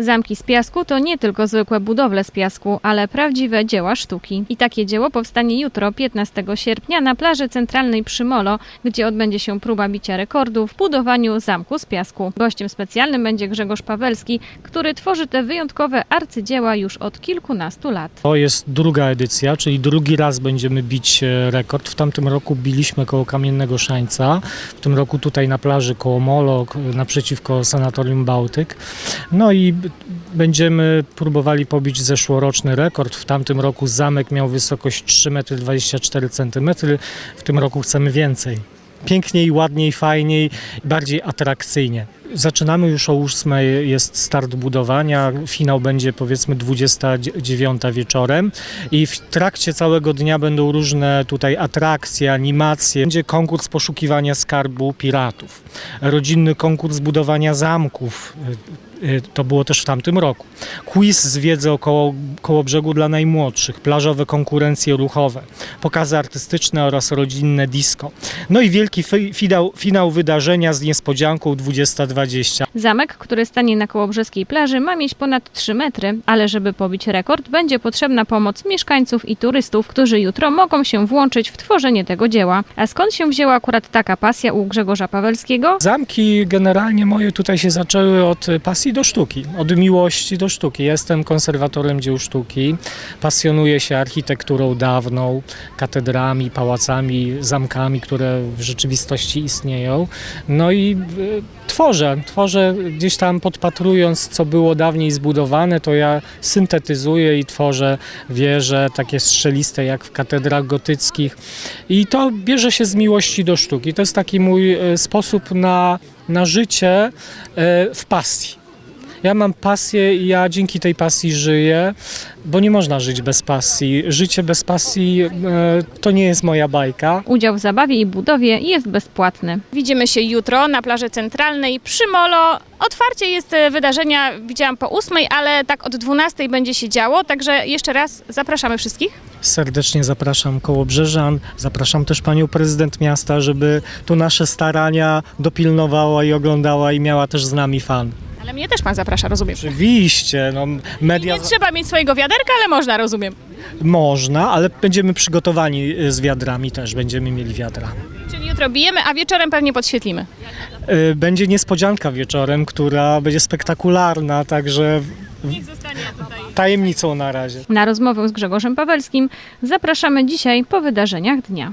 Zamki z piasku to nie tylko zwykłe budowle z piasku, ale prawdziwe dzieła sztuki. I takie dzieło powstanie jutro, 15 sierpnia, na plaży centralnej przy Molo, gdzie odbędzie się próba bicia rekordu w budowaniu zamku z piasku. Gościem specjalnym będzie Grzegorz Pawelski, który tworzy te wyjątkowe arcydzieła już od kilkunastu lat. To jest druga edycja, czyli drugi raz będziemy bić e, rekord. W tamtym roku biliśmy koło Kamiennego Szańca, w tym roku tutaj na plaży koło Molo, naprzeciwko Sanatorium Bałtyk. No i będziemy próbowali pobić zeszłoroczny rekord. W tamtym roku zamek miał wysokość 3,24 m, w tym roku chcemy więcej. Piękniej, ładniej, fajniej, bardziej atrakcyjnie. Zaczynamy już o 8 jest start budowania, finał będzie powiedzmy 29 wieczorem i w trakcie całego dnia będą różne tutaj atrakcje, animacje. Będzie konkurs poszukiwania skarbu piratów, rodzinny konkurs budowania zamków. Y, To było też w tamtym roku. Quiz z wiedzy około koło brzegu dla najmłodszych, plażowe konkurencje ruchowe, pokazy artystyczne oraz rodzinne disco. No i wielki fi- finał, finał wydarzenia z niespodzianką 2020. Zamek, który stanie na kołobrzeskiej plaży, ma mieć ponad 3 metry, ale żeby pobić rekord, będzie potrzebna pomoc mieszkańców i turystów, którzy jutro mogą się włączyć w tworzenie tego dzieła. A skąd się wzięła akurat taka pasja u Grzegorza Pawelskiego? Zamki generalnie moje tutaj się zaczęły od pasji do sztuki, od miłości do sztuki. Jestem konserwatorem dzieł sztuki, pasjonuję się architekturą dawną, katedrami, pałacami, zamkami, które w rzeczywistości istnieją. No i y, tworzę, tworzę gdzieś tam podpatrując, co było dawniej zbudowane, to ja syntetyzuję i tworzę wieże takie strzeliste jak w katedrach gotyckich. I to bierze się z miłości do sztuki. To jest taki mój e, sposób na, na życie e, w pasji. Ja mam pasję i ja dzięki tej pasji żyję, bo nie można żyć bez pasji. Życie bez pasji e, to nie jest moja bajka. Udział w zabawie i budowie jest bezpłatny. Widzimy się jutro na plaży centralnej przy Molo. Otwarcie jest e, wydarzenia, widziałam po ósmej, ale tak od 12 będzie się działo, także jeszcze raz zapraszamy wszystkich. Serdecznie zapraszam Kołobrzeżan, zapraszam też panią prezydent miasta, żeby tu nasze starania dopilnowała i oglądała i miała też z nami fan. Ale mnie też pan zaprasza, rozumiem. Oczywiście, no, media Nie trzeba mieć swojego wiaderka, ale można, rozumiem. można, ale będziemy przygotowani y, z wiadrami też, będziemy mieli wiadra. Czyli jutro bijemy, a wieczorem pewnie podświetlimy. Y, Będzie niespodzianka wieczorem, która będzie spektakularna, także Niech zostanie tutaj. tajemnicą na razie. Na rozmowę z Grzegorzem Pawelskim zapraszamy dzisiaj po wydarzeniach dnia.